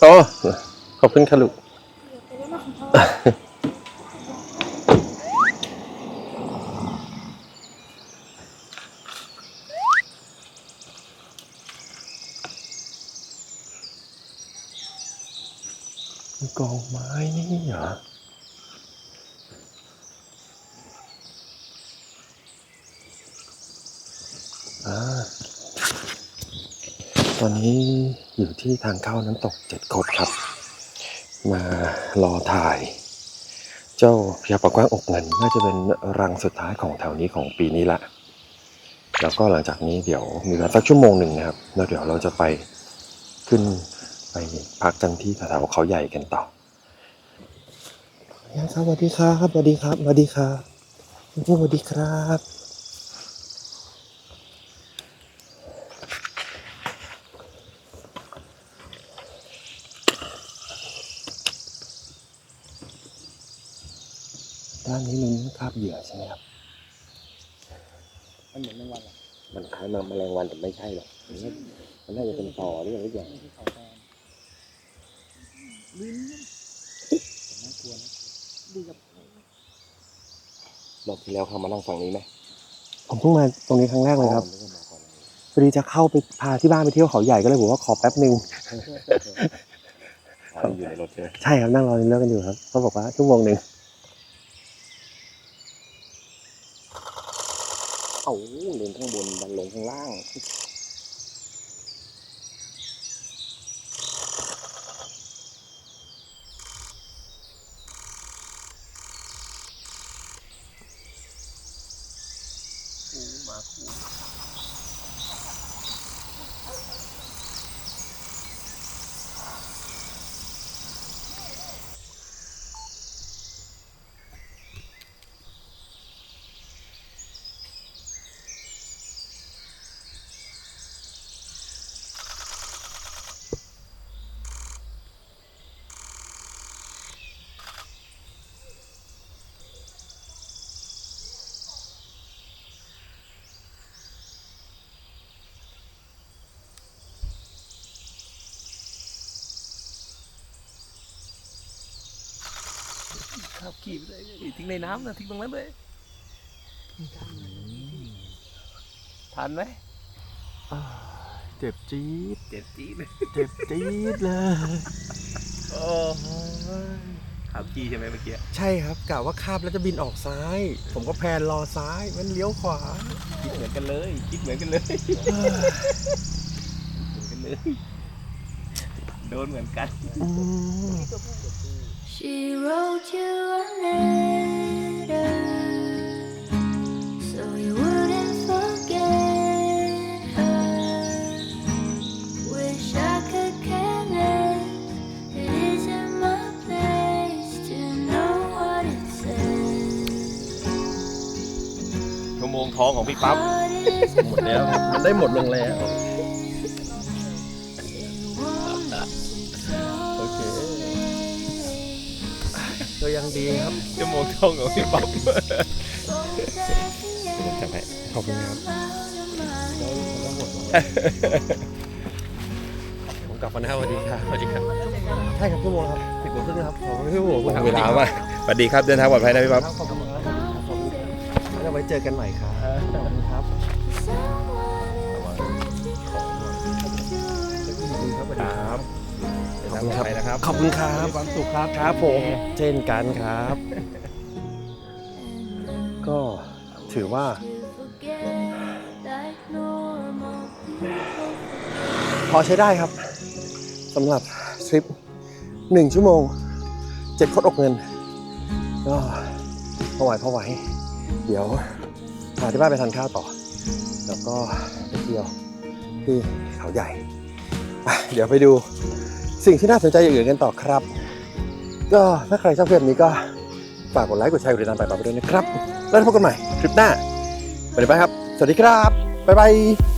โอ้ขอบคุณค่ะลูกกองไม้นี่เหรออ่า ตอนนี้อยู่ที่ทางเข้าน้ำตกเจ็ดคดครับ มารอถ่าย เจ้าพยาปากว้างอกเงิน น่าจะเป็นรังสุดท้ายของแถวนี้ของปีนี้ละแล้วก็หลังจากนี้เดี๋ยวมีเวลาสักชั่วโมงหนึ่งนะครับแล้วเดี๋ยวเราจะไปขึ้นไปพักกันที่แถวเขาใหญ่กันต่อครับสวัสดีครับสวัสดีครับสวัสดีครับสวัสดีครับ ด้านนี้มันคาบเหยื่อใช่ไหมครับ มันเหมือนแมงวันเหรอมันคล้ายแมลงวันแต่ไม่ใช่หรอกมันน่ามันน่าจะเป็นต่อหรืออะไรอย่างที่เขาแทนลิ้นน่ากลัวนะดีกับรอบที่แล้วเขามานั่งฝั่งนี้ไหมผมเพิ่งมาตรงนี้ครั้งแรกเลยครับอ๋อมาก่อนเลยพอดีจะเข้าไปพาที่บ้านไปเที่ยวเขาใหญ่ก็เลยบอกว่าขอแป๊บหนึ่งอ๋ออยู่ในรถใช่ไหมใช่ครับนั่งรอเรือกันอยู่ครับเขาบอกว่าชั่วโมงหนึ่ง เอาเลนข้างบนดันลงข้างล่างคูมาคู ข้าวขี่ไปเลยทิ้งในน้ำนะทิ้งตรงนั้นเลยทันไหมเจ็บจี๊ดเจ็บจี๊ดเลยเจ็บจี๊ดเลยโอ้ข้าวขี่ใช่ไหมเมื่อกี้ใช่ครับกะว่าคาบแล้วจะบินออกซ้าย ผมก็แพลนรอซ้ายมันเลี้ยวขวาคิดเหมือนกันเลยคิดเหมือนกันเลยเหมือนกันเลยโดนเหมือนกันอืม She wrote you a letter so you wouldn't forget her. Wish I could care less. It isn't my place to know what it says. ชั่วโมงทองของพี่ปั๊บ Heart is หมดแล้วครับมันได้หมดลงแล้ว ก็ยังดีครับชั่วโมงทองของพี่ปั๊บจับไปขอบคุณครับผมกลับมาแล้วสวัสดีครับสวัสดีครับใช่ครับชั่วโมงครับสิบกว่าครึ่งครับขอบคุณที่ผมเวลามาสวัสดีครับเดินทางปลอดภัยนะพี่ปั๊บครับขอบคุณครับขอบคุณครับแล้วไว้เจอกันใหม่ครับขอบคุณครับครับ เดินทางปลอดภัยนะครับขอบคุณครับ มีความสุขครับครับผมเช่นกันครับ ก็ถือว่า พอใช้ได้ครับสำหรับทริปหนึ่งชั่วโมงเจ็ดคดอกเงินก็พอไหวพอไหว เดี๋ยวพาที่บ้านไปทานข้าวต่อ แล้วก็ไปเที่ยวที่เขาใหญ่ไปเดี๋ยวไปดู สิ่งที่น่าสนใจอย่างอื่นกันต่อครับ ก็ถ้าใครชอบคลิปนี้ก็ฝากกดไลค์กดแชร์กดติดตามไปต่อไปด้วยนะครับ แล้วพบกันใหม่คลิปหน้าไปเลยไปครับ สวัสดีครับ บ๊ายบาย